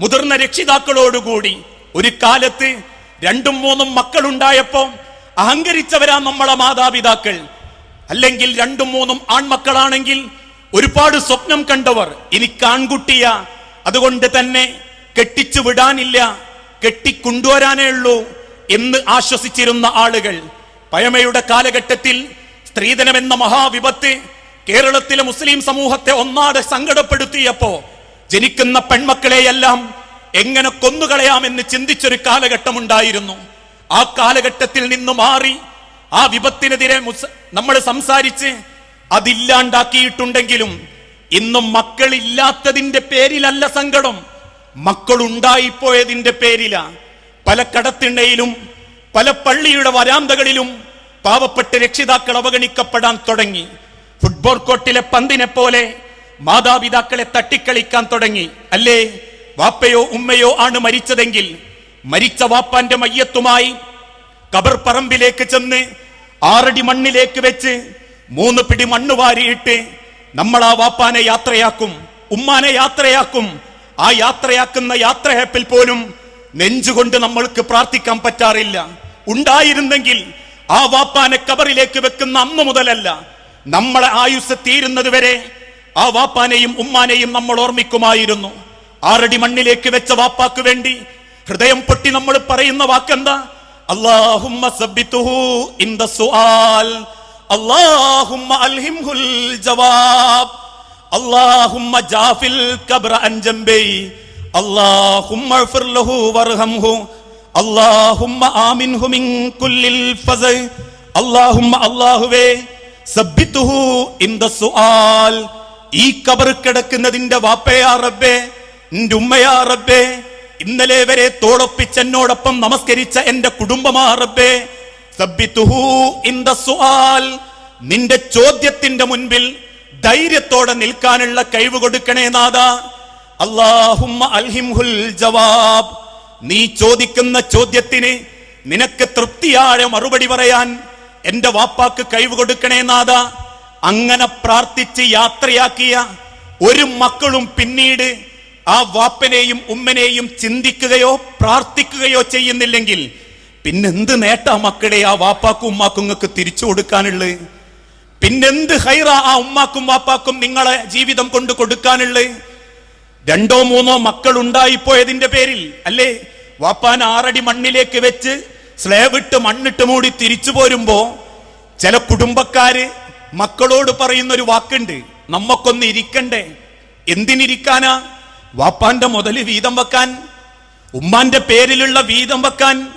മുതിർന്ന രക്ഷിതാക്കളോടുകൂടി ഒരു കാലത്ത് രണ്ടും മൂന്നും മക്കളുണ്ടായപ്പോ അഹങ്കരിച്ചവരാ നമ്മളെ മാതാപിതാക്കൾ. അല്ലെങ്കിൽ രണ്ടും മൂന്നും ആൺമക്കളാണെങ്കിൽ ഒരുപാട് സ്വപ്നം കണ്ടവർ. എനിക്ക് ആൺകുട്ടിയ അതുകൊണ്ട് തന്നെ കെട്ടിച്ചു വിടാനില്ല കെട്ടിക്കൊണ്ടുവരാനേ ഉള്ളൂ എന്ന് ആശ്വസിച്ചിരുന്ന ആളുകൾ. പഴമയുടെ കാലഘട്ടത്തിൽ സ്ത്രീധനം എന്ന മഹാവിപത്ത് കേരളത്തിലെ മുസ്ലിം സമൂഹത്തെ ഒന്നാടെ സങ്കടപ്പെടുത്തിയപ്പോ ജനിക്കുന്ന പെൺമക്കളെയെല്ലാം എങ്ങനെ കൊന്നുകളയാമെന്ന് ചിന്തിച്ചൊരു കാലഘട്ടം ഉണ്ടായിരുന്നു ആ കാലഘട്ടത്തിൽ നിന്ന് മാറി ആ വിപത്തിനെതിരെ നമ്മൾ സംസാരിച്ച് അതില്ലാണ്ടാക്കിയിട്ടുണ്ടെങ്കിലും ഇന്നും മക്കളില്ലാത്തതിന്റെ പേരിലല്ല സങ്കടം. മക്കളുണ്ടായിപ്പോയതിന്റെ പേരിലാ. പല കടത്തിണ്ണയിലും പല പള്ളിയുടെ വരാന്തകളിലും പാവപ്പെട്ട രക്ഷിതാക്കൾ അവഗണിക്കപ്പെടാൻ തുടങ്ങി. ഫുട്ബോൾ കോർട്ടിലെ പന്തിനെ പോലെ മാതാപിതാക്കളെ തട്ടിക്കളിക്കാൻ തുടങ്ങി. അല്ലേ? വാപ്പയോ ഉമ്മയോ ആണ് മരിച്ചതെങ്കിൽ മരിച്ച വാപ്പാന്റെ മയ്യത്തുമായി കബർ പറമ്പിലേക്ക് ചെന്ന് ആറടി മണ്ണിലേക്ക് വെച്ച് മൂന്ന് പിടി മണ്ണ് വാരിയിട്ട് നമ്മൾ ആ വാപ്പാനെ യാത്രയാക്കും ഉമ്മാനെ യാത്രയാക്കും. ആ യാത്രയാക്കുന്ന യാത്രയപ്പിൽ പോലും നെഞ്ചുകൊണ്ട് നമ്മൾക്ക് പ്രാർത്ഥിക്കാൻ പറ്റാറില്ല. ഉണ്ടായിരുന്നെങ്കിൽ ആ വാപ്പാനെ കബറിലേക്ക് വെക്കുന്ന അന്ന് മുതലല്ല. നമ്മളെ ആയുസ് തീരുന്നത് വരെ ആ വാപ്പാനെയും ഉമ്മാനെയും നമ്മൾ ഓർമ്മിക്കുമായിരുന്നു. ആറടി മണ്ണിലേക്ക് വെച്ച വാപ്പാക്ക് വേണ്ടി ഹൃദയം പൊട്ടി നമ്മൾ പറയുന്ന വാക്കെന്താ? അള്ളാഹുമ്മ അള്ളാഹുമ്മ അൽഹിംഹുൽ ജവാബ്. ജാഫിൽ കബ്ര വർഹംഹു. ആമിൻഹു മിൻ കുല്ലിൽ അല്ലാഹുവേ സബ്ബിത്തുഹു ഇൻ ദ സുആൽ. ഈ കബർ കിടക്കുന്നതിന്റെ വാപ്പയാ റബ്ബേ നിന്റെ ഉമ്മയാ റബ്ബേ. ഇന്നലെ വരെ തോളൊപ്പിച്ച് എന്നോടൊപ്പം നമസ്കരിച്ച എന്റെ കുടുംബമാ റബ്ബേ. നിന്റെ ചോദ്യത്തിന്റെ മുൻപിൽ ധൈര്യത്തോടെ നിൽക്കാനുള്ള കഴിവ് കൊടുക്കണേ നാഥ. അല്ലാഹുമ്മ അൽഹിംഹുൽ ജവാബ്. നീ ചോദിക്കുന്ന ചോദ്യത്തിന് നിനക്ക് തൃപ്തിയായ മറുപടി പറയാൻ എന്റെ വാപ്പാക്ക് കഴിവ് കൊടുക്കണേ നാഥ. അങ്ങനെ പ്രാർത്ഥിച്ച് യാത്രയാക്കിയ ഒരു മക്കളും പിന്നീട് ആ വാപ്പനെയും ഉമ്മനെയും ചിന്തിക്കുകയോ പ്രാർത്ഥിക്കുകയോ ചെയ്യുന്നില്ലെങ്കിൽ പിന്നെന്ത് നേട്ടാ മക്കളെ ആ വാപ്പാക്കും ഉമ്മാക്കും നിങ്ങൾക്ക് തിരിച്ചു കൊടുക്കാനുള്ളത് പിന്നെന്ത് ഹൈറ ആ ഉമ്മാക്കും വാപ്പാക്കും നിങ്ങളെ ജീവിതം കൊണ്ട് കൊടുക്കാനുള്ളത് രണ്ടോ മൂന്നോ മക്കൾ ഉണ്ടായിപ്പോയതിന്റെ പേരിൽ അല്ലേ? വാപ്പാൻ ആറടി മണ്ണിലേക്ക് വെച്ച് സ്ലേവിട്ട് മണ്ണിട്ട് മൂടി തിരിച്ചു പോരുമ്പോ ചില കുടുംബക്കാര് മക്കളോട് പറയുന്ന ഒരു വാക്കുണ്ട് നമ്മക്കൊന്ന് ഇരിക്കണ്ടേ? എന്തിനിരിക്കാനാ? വാപ്പാന്റെ മുതൽ വീതം വെക്കാൻ ഉമ്മാന്റെ പേരിലുള്ള വീതം വെക്കാൻ